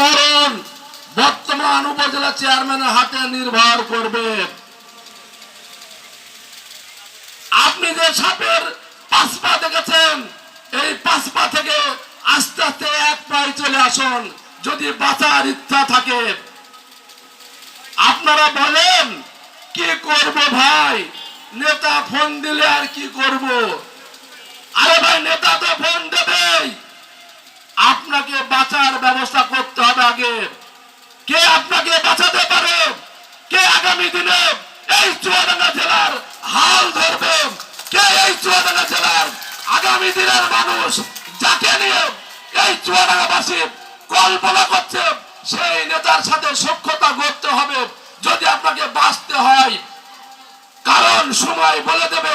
মরণ বর্তমান উপজেলা চেয়ারম্যানের হাতে নির্ভর করবে। আপনি যে সাপের পাঁচপা দেখেছেন, এই পাঁচপা থেকে আস্তে আস্তে এক পায়ে চলে আসুন, যদি বাঁচার ইচ্ছা থাকে। আপনারা বলেন, কি করব ভাই? নেতা ফোন দিলে আর কি করব? আরে ভাই, নেতা তো ফোন দেবেই। আপনাকে বাঁচার ব্যবস্থা করতে হবে আগে। কে আপনাকে বাঁচাতে পারে? কে আগামী দিনে এই চুয়াডাঙ্গা জেলার হাল ধরবে? কে এই চুয়াডাঙ্গা জেলার আগামী দিনের মানুষ যাকে নিয়ে এই চুয়াডাঙ্গাবাসী কল্পনা করছে, সেই নেতার সাথে সক্ষতা করতে হবে, যদি আপনাকে বাঁচতে হয়। কারণ সময় বলে দেবে,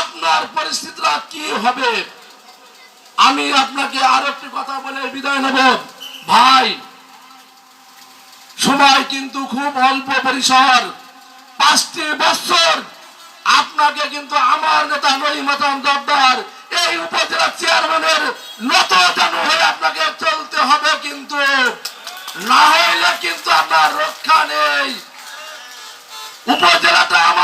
আপনার পরিস্থিতিটা কি হবে? আমি আপনাকে আরও একটি কথা বলে বিদায় নেব। ভাই, সময় কিন্তু খুব অল্প পরিসর। পাঁচটি বছর আপনাকে কিন্তু আমার নেতা নইমাতাম জব্দার এই উপজেলা চেয়ারম্যানের নত জানু হয়ে আপনাকে চলতে হবে কিন্তু। না হইলে কিন্তু আপনার রক্ষা নেই। উপজেলাটা আমার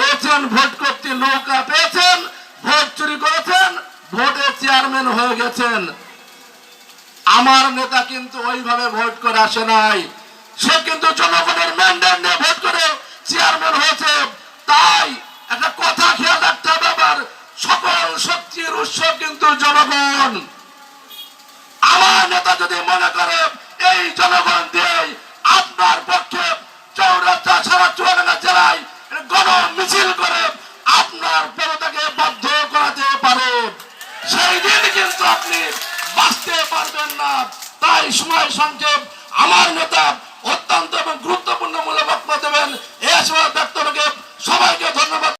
এসেছেন ভোট করতে নৌকা পেয়েছেন, ভোট চুরি করেছেন, ভোটে চেয়ারম্যান হয়ে গেছেন। আমার নেতা কিন্তু ওইভাবে ভোট করে আসে নাই। সে কিন্তু জনগণের ম্যান্ডেট নিয়ে ভোট করে চেয়ারম্যান হয়েছে। তাই একটা কথা খেয়াল রাখতে হবে আবার সকল শক্তির উৎস কিন্তু জনগণ। আমার নেতা যদি মনে করে, এই জনগণ দিয়ে আপনার পক্ষে চৌরাস্তা সারা জেলায় গণ মিছিল করে আপনার পদটাকে বাধ্য করাতে পারে সেই দিন কিন্তু আপনি বাঁচতে পারবেন না। তাই সময় সংক্ষেপ, আমার নেতা অত্যন্ত এবং